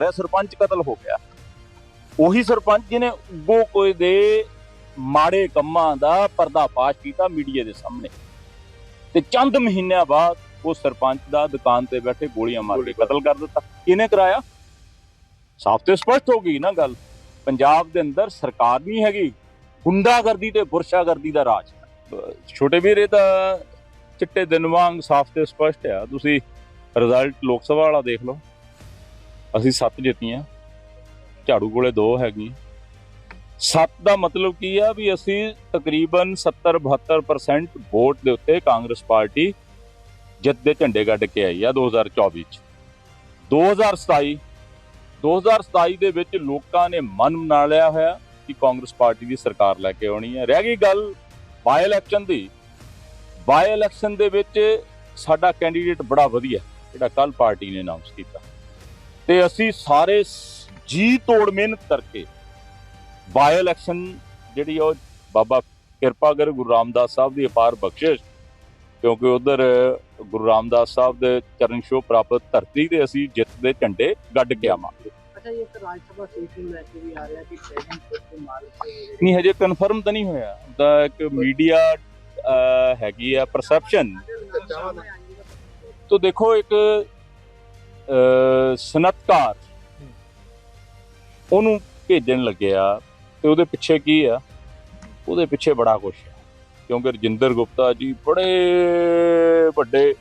ਰਿਹਾ ਸਰਪੰਚ ਕਤਲ ਹੋ ਗਿਆ। ਉਹੀ ਸਰਪੰਚ ਜਿਹਨੇ ਉਗੋ ਕੋਈ ਦੇ ਮਾੜੇ ਕੰਮਾਂ ਦਾ ਪਰਦਾਫਾਸ਼ ਕੀਤਾ ਮੀਡੀਆ ਦੇ ਸਾਹਮਣੇ। ਤੇ ਚੰਦ ਮਹੀਨਿਆਂ ਬਾਅਦ ਉਹ ਸਰਪੰਚ ਦਾ ਦੁਕਾਨ ਤੇ ਬੈਠੇ ਗੋਲੀਆਂ ਮਾਰ ਕੇ ਕਤਲ ਕਰ ਦਿੱਤਾ। ਕਿਹਨੇ ਕਰਾਇਆ? ਸਾਫ਼ ਤੇ ਸਪਸ਼ਟ ਹੋ ਗਈ ਨਾ ਗੱਲ। ਪੰਜਾਬ ਦੇ ਅੰਦਰ ਸਰਕਾਰ ਨਹੀਂ ਹੈਗੀ। ਗੁੰਡਾਗਰਦੀ ਤੇ ਬੁਰਸ਼ਾਗਰਦੀ ਦਾ ਰਾਜ ਹੈ। ਛੋਟੇ ਵੀਰ ਤਾਂ ਚਿੱਟੇ ਦਿਨ ਵਾਂਗ ਸਾਫ਼ ਤੇ ਸਪਸ਼ਟ ਆ। ਤੁਸੀਂ ਰਿਜ਼ਲਟ ਲੋਕ ਸਭਾ ਵਾਲਾ ਦੇਖ ਲਓ। ਅਸੀਂ ਸੱਤ ਜਿੱਤੀਆਂ। ਝਾੜੂ ਕੋਲੇ ਦੋ ਹੈਗੀ। ਸੱਤ ਦਾ ਮਤਲਬ ਕੀ ਆ ਵੀ ਅਸੀਂ ਤਕਰੀਬਨ 70 72% ਵੋਟ ਦੇ ਉੱਤੇ ਕਾਂਗਰਸ ਪਾਰਟੀ ਜਿੱਤ ਦੇ ਝੰਡੇ ਗੱਡ ਕੇ ਆਈ ਆ 2024 ਚ। 2027 2027 ਦੇ ਵਿੱਚ ਲੋਕਾਂ ਨੇ ਮਨ ਬਣਾ ਲਿਆ ਹੋਇਆ ਕਿ ਕਾਂਗਰਸ ਪਾਰਟੀ ਦੀ ਸਰਕਾਰ ਲੈ ਕੇ ਆਉਣੀ ਹੈ ਰਹਿ ਗਈ ਗੱਲ ਬਾਈ ਇਲੈਕਸ਼ਨ ਦੀ। ਬਾਈ ਇਲੈਕਸ਼ਨ ਦੇ ਵਿੱਚ ਸਾਡਾ ਕੈਂਡੀਡੇਟ ਬੜਾ ਵਧੀਆ, ਜਿਹੜਾ ਕੱਲ ਪਾਰਟੀ ਨੇ ਅਨਾਉਂਸ ਕੀਤਾ। ਤੇ ਅਸੀਂ ਸਾਰੇ ਜੀ ਤੋੜ ਮਿਹਨਤ ਕਰਕੇ ਬਾਈ ਇਲੈਕਸ਼ਨ ਜਿਹੜੀ ਉਹ ਬਾਬਾ ਕਿਰਪਾ ਕਰ ਗੁਰੂ ਰਾਮਦਾਸ ਸਾਹਿਬ ਦੀ ਅਪਾਰ ਬਖਸ਼ਿਸ਼ ਕਿਉਂਕਿ ਉਧਰ ਗੁਰੂ ਰਾਮਦਾਸ ਸਾਹਿਬ ਦੇ ਚਰਨ ਛੋਹ ਪ੍ਰਾਪਤ ਧਰਤੀ ਤੇ ਅਸੀਂ ਜਿੱਤ ਦੇ ਝੰਡੇ ਗੱਡ ਕੇ ਆਵਾਂਗੇ। ਅੱਛਾ ਇਹ ਤਾਂ ਰਾਜ ਸਭਾ ਸੀਟ ਨੂੰ ਲੈ ਕੇ ਵੀ ਆ ਰਿਹਾ ਕਿ ਪ੍ਰੈਜ਼ੀਡੈਂਟ ਦੇ ਮਾਰ ਕੇ ਨਹੀਂ ਹਜੇ ਕਨਫਰਮ ਤਾਂ ਨਹੀਂ ਹੋਇਆ। ਦਾ ਇੱਕ ਮੀਡੀਆ ਹੈਗੀ ਆ ਪਰਸੈਪਸ਼ਨ ਤੋ ਦੇਖੋ ਇੱਕ ਅਹ, ਸਨਅਤਕਾਰ ਉਹਨੂੰ ਭੇਜਣ ਲੱਗਿਆ ਤੇ ਉਹਦੇ ਪਿੱਛੇ ਕੀ ਆ? ਉਹਦੇ ਪਿੱਛੇ ਬੜਾ ਕੁਛ ਹੈ ਕਿਉਂਕਿ ਰਜਿੰਦਰ ਗੁਪਤਾ ਜੀ ਬੜੇ ਵੱਡੇ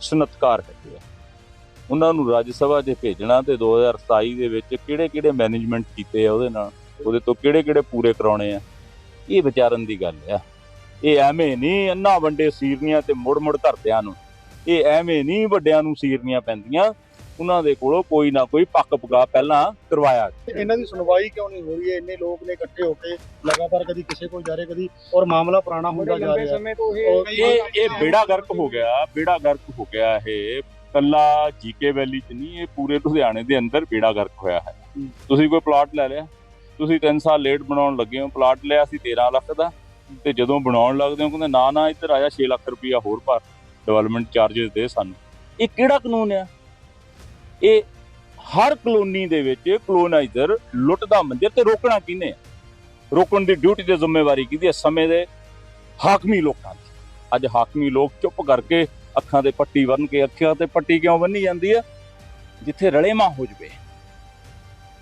ਸਨਅਤਕਾਰ ਹੈਗੇ ਆ। ਉਹਨਾਂ ਨੂੰ ਰਾਜ ਸਭਾ 'ਚ ਭੇਜਣਾ ਤੇ 2027 ਦੇ ਵਿੱਚ ਕਿਹੜੇ ਕਿਹੜੇ ਮੈਨੇਜਮੈਂਟ ਕੀਤੇ ਆ ਉਹਦੇ ਨਾਲ ਉਹਦੇ ਤੋਂ ਕਿਹੜੇ ਕਿਹੜੇ ਪੂਰੇ ਕਰਾਉਣੇ ਆ ਇਹ ਵਿਚਾਰਨ ਦੀ ਗੱਲ ਆ। ਇਹ ਐਵੇਂ ਨਹੀਂ ਅੰਨਾ ਵੰਡੇ ਸੀਰਨੀਆਂ ਤੇ ਮੁੜ ਮੁੜ ਧਰਦਿਆਂ ਨੂੰ। ਇਹ ਐਵੇਂ ਨਹੀਂ ਵੱਡਿਆਂ ਨੂੰ ਸੀਰਨੀਆਂ ਪੈਂਦੀਆਂ ਉਹਨਾਂ ਦੇ ਕੋਲੋਂ ਕੋਈ ਨਾ ਕੋਈ ਪੱਕ ਪਕਾ ਪਹਿਲਾਂ ਕਰਵਾਇਆ ਇਹਨਾਂ ਦੀ ਸੁਣਵਾਈ ਕਿਉਂ ਨਹੀਂ ਹੋ ਰਹੀ ਹੈ? ਇੰਨੇ ਲੋਕ ਨੇ ਇਕੱਠੇ ਹੋ ਕੇ ਲਗਾਤਾਰ ਕਦੀ ਕਿਸੇ ਕੋਲ ਜਾ ਰਹੇ ਕਦੀ ਔਰ ਮਾਮਲਾ ਪੁਰਾਣਾ ਹੁੰਦਾ ਜਾ ਰਿਹਾ ਇਹ ਇਹ ਬੇੜਾ ਗਰਕ ਹੋ ਗਿਆ ਬੇੜਾ ਗਰਕ ਹੋ ਗਿਆ ਇਹ। ਕੱਲਾ ਜੀਕੇ ਵੈਲੀ ਚ ਨਹੀਂ ਇਹ ਪੂਰੇ ਲੁਧਿਆਣੇ ਦੇ ਅੰਦਰ ਬੇੜਾ ਗਰਕ ਹੋਇਆ ਹੈ। ਹੂੰ। ਤੁਸੀਂ ਕੋਈ ਪਲਾਟ ਲੈ ਲਿਆ? ਤੁਸੀਂ 3 ਸਾਲ ਲੇਟ ਬਣਾਉਣ ਲੱਗੇ ਹੋ ਪਲਾਟ ਲਿਆ ਸੀ 13 ਲੱਖ ਦਾ। ਤੇ ਜਦੋਂ ਬਣਾਉਣ ਲੱਗਦੇ ਹੋ ਕਹਿੰਦੇ ਨਾ ਨਾ ਇੱਧਰ ਆਇਆ 6 ਲੱਖ ਰੁਪਇਆ ਹੋਰ ਭਰ। ਡਿਵੈਲਪਮੈਂਟ ਚਾਰजेस ਦੇ ਸਾਨੂੰ। ਇਹ ਕਿਹੜਾ ਕਾਨੂੰਨ ਆ? ਇਹ ਹਰ ਕਲੋਨੀ ਦੇ ਵਿੱਚ ਕਲੋਨਾਈਜ਼ਰ ਲੁੱਟਦਾ ਦਾ ਮੰਜ਼ਰ ਤੇ ਰੋਕਣਾ ਕਿਹਨੇ ਆ? ਰੋਕਣ ਦੀ ਡਿਊਟੀ ਤੇ ਜ਼ਿੰਮੇਵਾਰੀ ਕਿਹਦੀ ਹੈ ਸਮੇਂ ਦੇ ਹਾਕਮੀ ਲੋਕਾਂ ਦੀ। ਅੱਜ ਹਾਕਮੀ ਲੋਕ ਚੁੱਪ ਕਰਕੇ ਅੱਖਾਂ ਤੇ ਪੱਟੀ ਬੰਨ ਕੇ ਅੱਖਾਂ ਤੇ ਪੱਟੀ ਕਿਉਂ ਬੰਨੀ ਜਾਂਦੀ ਆ? ਜਿੱਥੇ ਰਲੇਮਾ ਹੋ ਜਵੇ,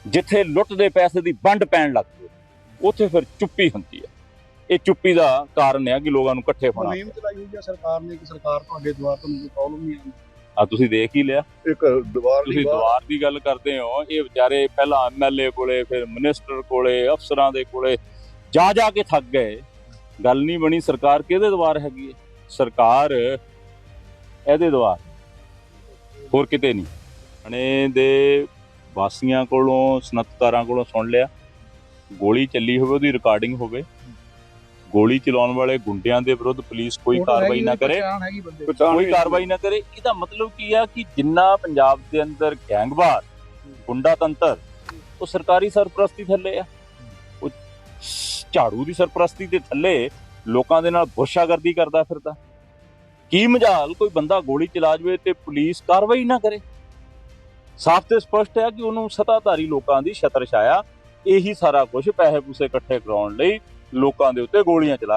ਜਿੱਥੇ ਲੁੱਟ ਦੇ ਪੈਸੇ ਦੀ ਵੰਡ ਪੈਣ ਲੱਗ ਜਵੇ, ਉੱਥੇ ਫਿਰ ਚੁੱਪੀ ਹੁੰਦੀ ਹੈ ਇਹ ਚੁੱਪੀ ਦਾ ਕਾਰਨ ਹੈ ਕਿ ਲੋਕਾਂ ਨੂੰ ਇਕੱਠੇ ਹੋਣਾ। ਮੁਹਿੰਮ ਚਲਾਈ ਹੋਈ ਹੈ ਸਰਕਾਰ ਨੇ ਕਿ ਸਰਕਾਰ ਤੁਹਾਡੇ ਦੁਆਰ ਤੋਂ ਕੋਈ ਪ੍ਰੋਬਲਮ ਨਹੀਂ ਆਉਂਦੀ ਆ ਤੁਸੀਂ ਦੇਖ ਹੀ ਲਿਆ। ਇੱਕ ਦੀਵਾਰ ਤੁਸੀਂ ਦੁਆਰ ਦੀ ਗੱਲ ਕਰਦੇ ਹੋ ਇਹ ਵਿਚਾਰੇ ਪਹਿਲਾਂ ਐਮਐਲਏ ਕੋਲੇ ਫਿਰ ਮਿਨਿਸਟਰ ਕੋਲੇ ਅਫਸਰਾਂ ਦੇ ਕੋਲੇ ਜਾ ਜਾ ਕੇ ਥੱਕ ਗਏ। ਗੱਲ ਨਹੀਂ ਬਣੀ ਸਰਕਾਰ ਕਿਹਦੇ ਦੁਆਰ ਹੈਗੀ ਹੈ? ਸਰਕਾਰ ਇਹਦੇ ਦੁਆਰ। ਹੋਰ ਕਿਤੇ ਨਹੀਂ। ਹਣੇ ਦੇ ਵਾਸੀਆਂ ਕੋਲੋਂ ਸਨਅਤਕਾਰਾਂ ਕੋਲੋਂ ਸੁਣ ਲਿਆ। ਗੋਲੀ ਚੱਲੀ ਹੋਵੇ ਉਹਦੀ ਰਿਕਾਰਡਿੰਗ ਹੋਵੇ। ਗੋਲੀ ਚਲਾਉਣ ਵਾਲੇ ਗੁੰਡਿਆਂ ਦੇ ਵਿਰੁੱਧ ਪੁਲਿਸ ਕੋਈ ਕਾਰਵਾਈ ਨਾ ਕਰੇ। ਕੋਈ ਕਾਰਵਾਈ ਨਾ ਕਰੇ। ਇਹਦਾ ਮਤਲਬ ਕੀ ਆ ਕਿ ਜਿੰਨਾ ਪੰਜਾਬ ਦੇ ਅੰਦਰ ਗੈਂਗਵਾਰ ਗੁੰਡਾ ਤੰਤਰ ਉਹ ਸਰਕਾਰੀ ਸਰਪ੍ਰਸਤੀ ਥੱਲੇ ਆ। ਉਹ ਝਾੜੂ ਦੀ ਸਰਪ੍ਰਸਤੀ ਦੇ ਥੱਲੇ ਲੋਕਾਂ ਦੇ ਨਾਲ ਬੁਰਸ਼ਾਗਰਦੀ ਕਰਦਾ ਫਿਰਦਾ। ਕੀ ਮਜਾਲ ਕੋਈ ਬੰਦਾ ਗੋਲੀ ਚਲਾ ਜਵੇ ਤੇ ਪੁਲਿਸ ਕਾਰਵਾਈ ਨਾ ਕਰੇ? ਸਾਫ਼ ਤੇ ਸਪਸ਼ਟ ਹੈ ਕਿ ਉਹਨੂੰ ਸਤਾਧਾਰੀ ਲੋਕਾਂ ਦੀ ਛਤਰ ਛਾਇਆ। ਇਹੀ ਸਾਰਾ ਕੁਝ ਪੈਸੇ ਪੂਸੇ ਇਕੱਠੇ ਕਰਾਉਣ ਲਈ ਲੋਕਾਂ ਦੇ ਉੱਤੇ ਗੋਲੀਆਂ ਚਲਾ